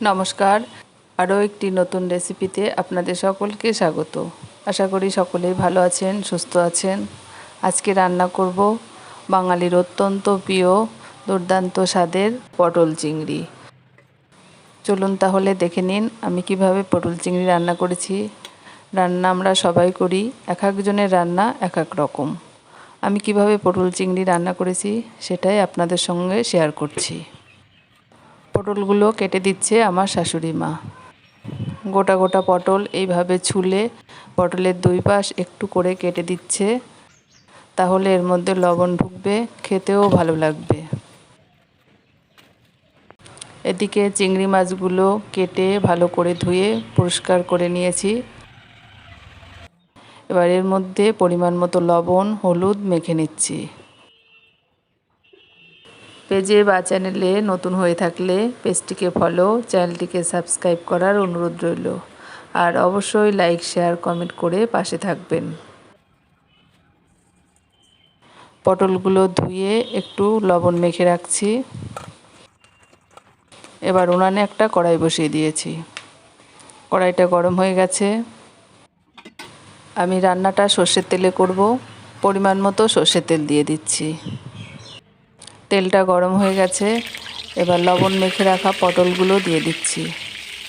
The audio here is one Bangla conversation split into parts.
নমস্কার। আরও একটি নতুন রেসিপিতে আপনাদের সকলকে স্বাগত। আশা করি সকলেই ভালো আছেন, সুস্থ আছেন। আজকে রান্না করব বাঙালির অত্যন্ত প্রিয় দুর্দান্ত স্বাদের পটল চিংড়ি। চলুন তাহলে দেখে নিন আমি কীভাবে পটল চিংড়ি রান্না করেছি। রান্না আমরা সবাই করি, এক একজনের রান্না এক এক রকম। আমি কীভাবে পটল চিংড়ি রান্না করেছি সেটাই আপনাদের সঙ্গে শেয়ার করছি। পটলগুলো কেটে দিচ্ছে আমার শাশুড়ি মা। গোটা গোটা পটল এইভাবে ছুলে পটলের দুই পাশ একটু করে কেটে দিচ্ছে। তাহলে এর মধ্যে লবণ ঢুকবে, খেতেও ভালো লাগবে। এদিকে চিংড়ি মাছগুলো কেটে ভালো করে ধুয়ে পরিষ্কার করে নিয়েছি। এবার এর মধ্যে পরিমাণ মতো লবণ, হলুদ মেখে নিচ্ছি। পেজে বা চ্যানেলে নতুন হয়ে থাকলে পেজটিকে ফলো চ্যানেলটিকে সাবস্ক্রাইব করার অনুরোধ রইল। আর অবশ্যই লাইক শেয়ার কমেন্ট করে পাশে থাকবেন। পটলগুলো ধুয়ে একটু লবণ মেখে রাখছি। এবার উনানে একটা কড়াই বসিয়ে দিয়েছি। কড়াইটা গরম হয়ে গেছে। আমি রান্নাটা সর্ষের তেলে করব। পরিমাণ মতো সর্ষের তেল দিয়ে দিচ্ছি। তেলটা গরম হয়ে গেছে। এবার লবণ মেখে রাখা পটলগুলো দিয়ে দিচ্ছি।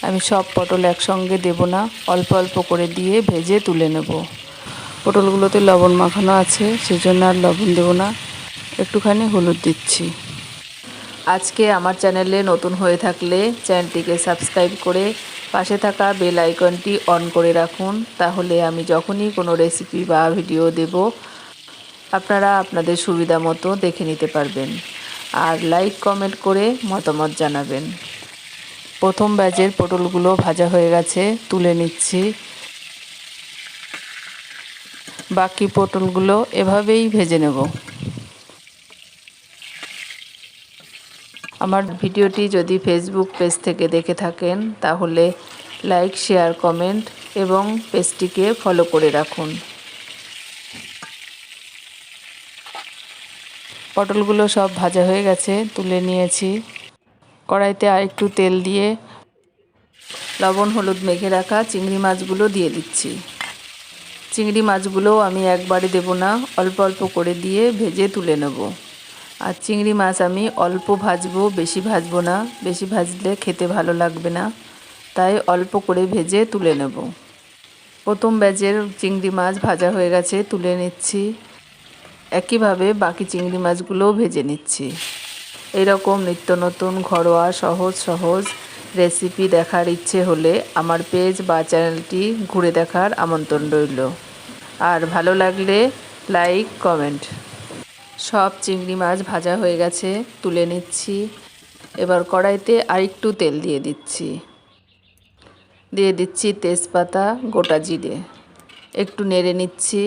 আমি সব পটল একসঙ্গে দেব না, অল্প অল্প করে দিয়ে ভেজে তুলে নেব। পটলগুলোতে লবণ মাখানো আছে, সেজন্য আর লবণ দেবো না। একটুখানি হলুদ দিচ্ছি। আজকে আমার চ্যানেলে নতুন হয়ে থাকলে চ্যানেলটিকে সাবস্ক্রাইব করে পাশে থাকা বেল আইকনটি অন করে রাখুন। তাহলে আমি যখনই কোনো রেসিপি বা ভিডিও দেব আপনারা আপনাদের সুবিধা মতো দেখে নিতে পারবেন। আর লাইক কমেন্ট করে মতামত জানাবেন। প্রথম ব্যাচের পটলগুলো ভাজা হয়ে গেছে, তুলে নিচ্ছি। বাকি পটলগুলো এভাবেই ভেজে নেব। আমার ভিডিওটি যদি ফেসবুক পেজ থেকে দেখে থাকেন, তাহলে লাইক শেয়ার কমেন্ট এবং পেজটিকে ফলো করে রাখুন। পটলগুলো সব ভাজা হয়ে গেছে, তুলে নিয়েছি। কড়াইতে আর একটু তেল দিয়ে লবণ, হলুদ মেখে রাখা চিংড়ি মাছগুলো দিয়ে দিচ্ছি। চিংড়ি মাছগুলো আমি একবারে দেব না, অল্প অল্প করে দিয়ে ভেজে তুলে নেব। আর চিংড়ি মাছ আমি অল্প ভাজবো, বেশি ভাজবো না, বেশি ভাজলে খেতে ভালো লাগবে না, তাই অল্প করে ভেজে তুলে নেব। প্রথম ব্যাচের চিংড়ি মাছ ভাজা হয়ে গেছে, তুলে নিচ্ছি। একইভাবে বাকি চিংড়ি মাছগুলোও ভেজে নিচ্ছি। এরকম নিত্য নতুন ঘরোয়া সহজ সহজ রেসিপি দেখার ইচ্ছে হলে আমার পেজ বা চ্যানেলটি ঘুরে দেখার আমন্ত্রণ রইল। আর ভালো লাগলে লাইক, কমেন্ট। সব চিংড়ি মাছ ভাজা হয়ে গেছে, তুলে নিচ্ছি। এবার কড়াইতে আরেকটু তেল দিয়ে দিচ্ছি। দিয়ে দিচ্ছি তেজপাতা, গোটা জিরে। একটু নেড়ে নিচ্ছি।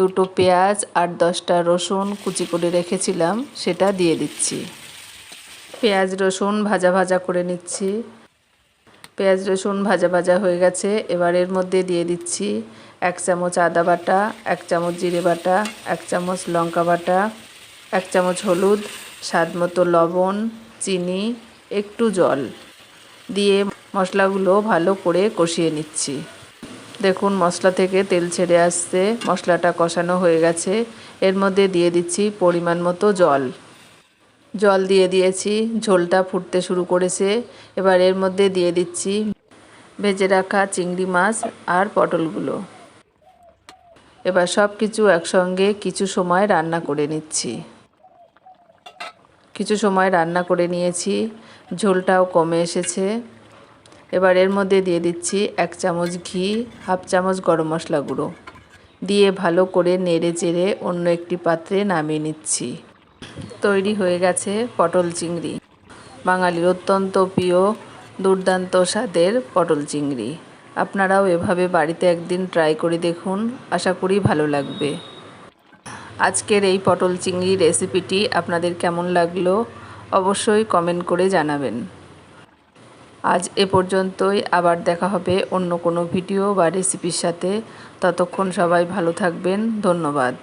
দুটো পেঁয়াজ আর দশটা রসুন কুচি করে রেখেছিলাম, সেটা দিয়ে দিচ্ছি। পেঁয়াজ রসুন ভাজা ভাজা করে নিচ্ছি। পেঁয়াজ রসুন ভাজা ভাজা হয়ে গেছে, এবার এর মধ্যে দিয়ে দিচ্ছি এক চামচ আদা বাটা, এক চামচ জিরে বাটা, এক চামচ লঙ্কা বাটা, এক চামচ হলুদ, স্বাদ মতো লবণ, চিনি, একটু জল দিয়ে মশলাগুলো ভালো করে কষিয়ে নিচ্ছি। দেখুন, মশলা থেকে তেল ছেড়ে আসছে। মশলাটা কষানো হয়ে গেছে। এর মধ্যে দিয়ে দিচ্ছি পরিমাণ মতো জল। জল দিয়ে দিয়েছি। ঝোলটা ফুটতে শুরু করেছে। এবার এর মধ্যে দিয়ে দিচ্ছি ভেজে রাখা চিংড়ি মাছ আর পটলগুলো। এবার সব কিছু একসঙ্গে কিছু সময় রান্না করে নিচ্ছি। কিছু সময় রান্না করে নিয়েছি। ঝোলটাও কমে এসেছে। এবার এর মধ্যে দিয়ে দিচ্ছি এক চামচ ঘি, হাফ চামচ গরম মশলা গুঁড়ো। দিয়ে ভালো করে নেড়ে চেড়ে অন্য একটি পাত্রে নামিয়ে নিচ্ছি। তৈরি হয়ে গেছে পটল চিংড়ি। বাঙালির অত্যন্ত প্রিয় দুর্দান্ত স্বাদের পটল চিংড়ি। আপনারাও এভাবে বাড়িতে একদিন ট্রাই করে দেখুন, আশা করি ভালো লাগবে। আজকের এই পটল চিংড়ি রেসিপিটি আপনাদের কেমন লাগল অবশ্যই কমেন্ট করে জানাবেন। আজ এ পর্যন্তই। আবার দেখা হবে অন্য কোনো ভিডিও বা রেসিপির সাথে। ততক্ষণ সবাই ভালো থাকবেন। ধন্যবাদ।